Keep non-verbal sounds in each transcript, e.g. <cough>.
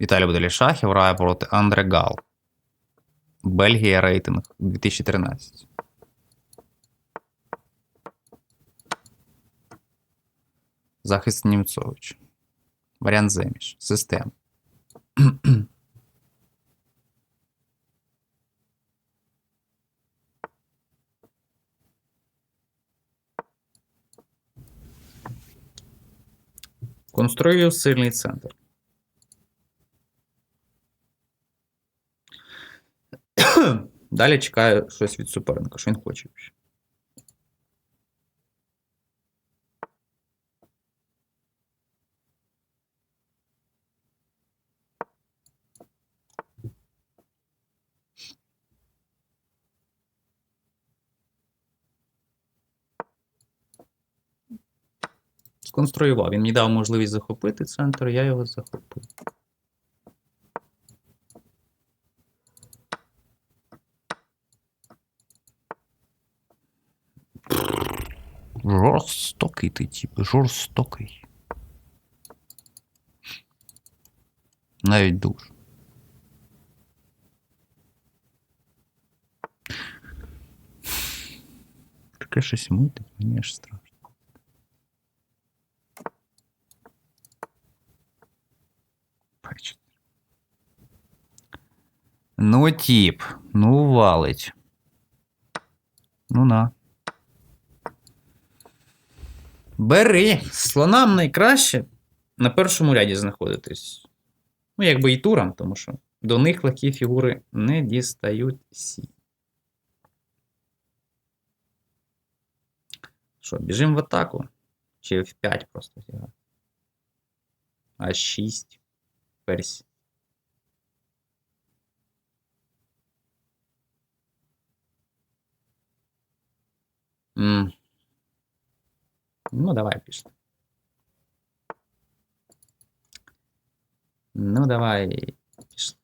Віталій Будалішахів грає проти Андре Гал. Бельгія рейтинг 2013. Захист Німцович. Варіант Земіш. Система. Конструюю сильний центр. Далі чекаю щось від суперника, що він хоче. Сконструював. Він мені дав можливість захопити центр, я його захопив. Жорстокий ти, тип, жорстокий. Навіть дуже. Таке щось мутить, мені аж страшно. Бачите. Ну, тип, ну валить. Ну на. Бери. Слонам найкраще на першому ряді знаходитись. Ну, якби і турам, тому що до них легкі фігури не дістають сі. Що, біжимо в атаку? Чи в 5 просто фіга? А 6. Персі. М. Ну, давай пішли. Ну, давай пішли.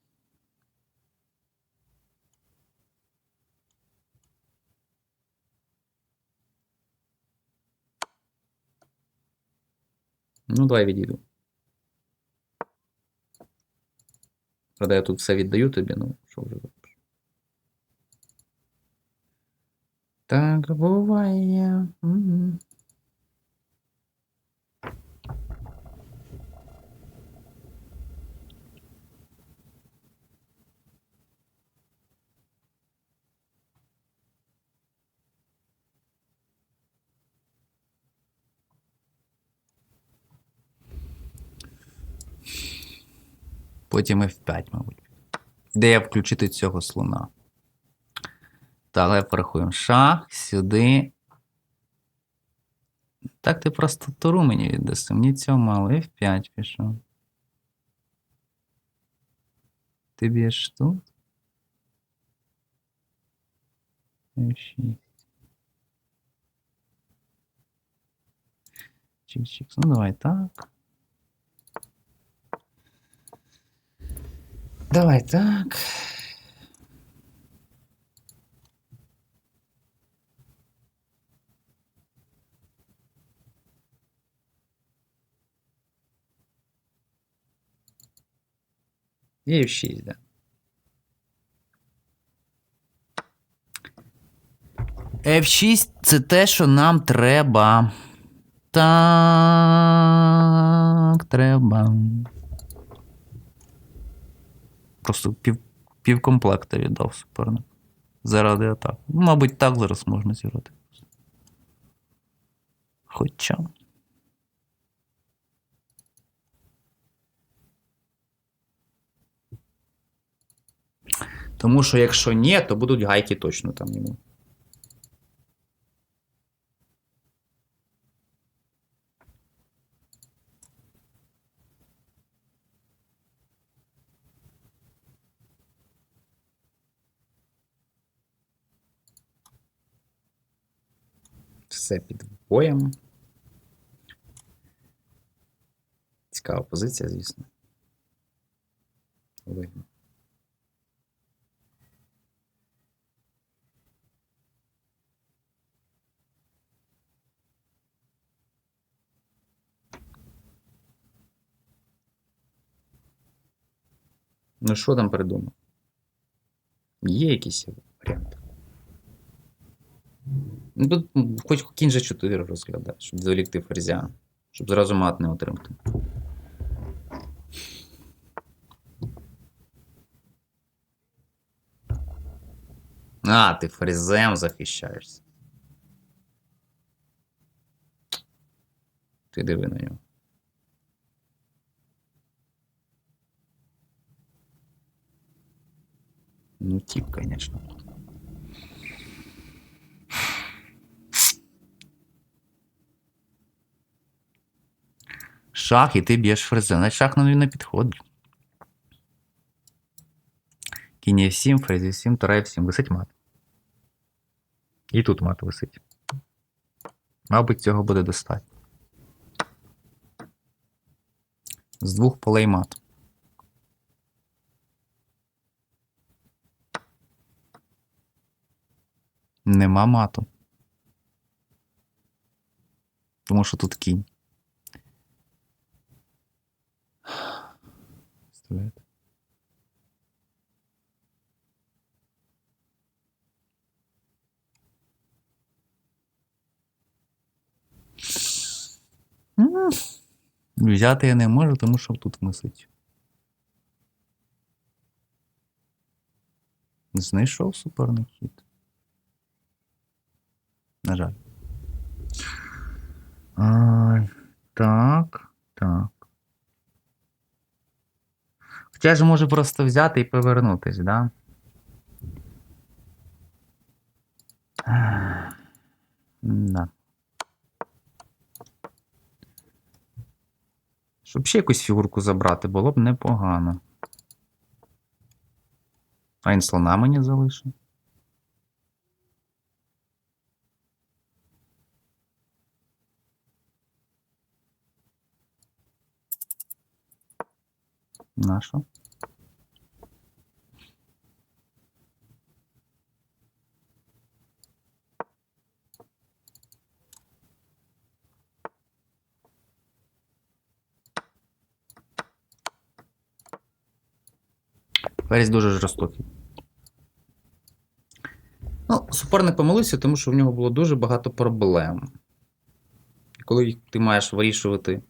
Ну, давай відійду. Правда, я тут все віддаю тобі, ну, що вже зробиш. Так буває. Мгм. Потім F5, мабуть. Де я включити цього слона? Давай порахуємо. Шах, сюди. Так ти просто туру мені віддаси. Мені цього мало. F5 пішов. Ти б'єш тут. F6. Чик-чик. Ну, давай так. Давай так. І F6, да. F6 це те, що нам треба. Так, треба. Просто пів, півкомплекта віддав суперник. Заради атак. Ну, Мабуть, так зараз можна зіграти. Хоча. Тому що якщо ні, то будуть гайки точно там йому. Все під боєм. Цікава позиція, звісно. Видно. Ну що там придумав? Є якісь варіанти? Ну, хоч кінь же 4 розглядає, щоб завлікти ферзя, щоб зразу мат не отримати. А, ти ферзем захищаєшся. Ти диви на нього. Ну, тип, конечно. Шах, і ти б'єш фрезем. Значить, шах нам не підходить. Кінь F7, фрез F7, тура F7. Висить мат. І тут мат висить. Мабуть, цього буде достатньо. З двох полей мат. Нема мату. Тому що тут кінь. Представляєте? Взяти я не можу, тому що тут висить. Знайшов суперний хід. На жаль. А, так, так. Я ж можу просто взяти і повернутись, да? Да. Щоб ще якусь фігурку забрати, було б непогано. А він слона мені залишив. Наша. Ферзь дуже жорстокий. Ну, суперник помилився, тому що в нього було дуже багато проблем. І коли ти маєш вирішувати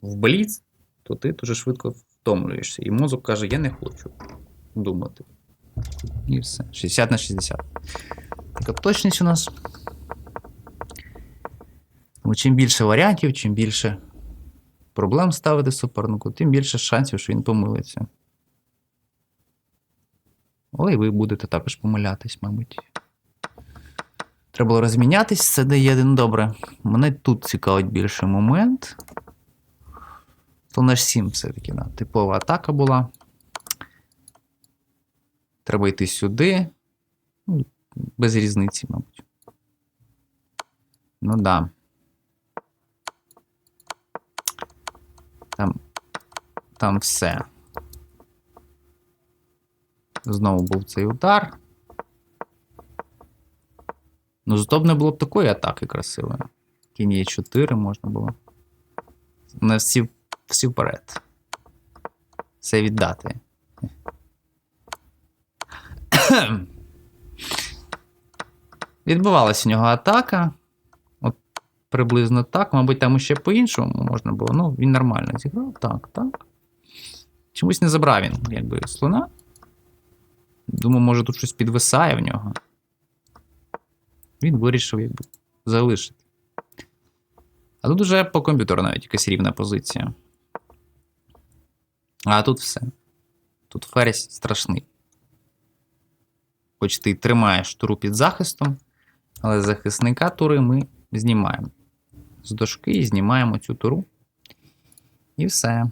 в бліц, то ти дуже швидко втомлюєшся. І мозок каже: я не хочу думати. І все. 60 на 60. Така точність у нас. Тому чим більше варіантів, чим більше проблем ставити супернику, тим більше шансів, що він помилиться. Але і ви будете також помилятись, мабуть. Треба було розмінятись, це дає ну добре. Мене тут цікавить більше момент. То наш 7 все-таки, да. типова атака була. Треба йти сюди. Ну, без різниці, мабуть. Ну да. Там, там все. Знову був цей удар. Ну, зато б не було б такої атаки красивої. Кінь є 4 можна було. На всі, всі вперед. Все віддати. <coughs> Відбувалася у нього атака. От приблизно так. Мабуть, там ще по-іншому можна було. Ну, він нормально зіграв. Так, так. Чомусь не забрав він, якби, слона. Думаю, може тут щось підвисає в нього. Він вирішив якби залишити. А тут уже по комп'ютеру навіть якась рівна позиція. А тут все. Тут ферзь страшний. Хоч ти тримаєш туру під захистом, але захисника тури ми знімаємо. З дошки і знімаємо цю туру. І все.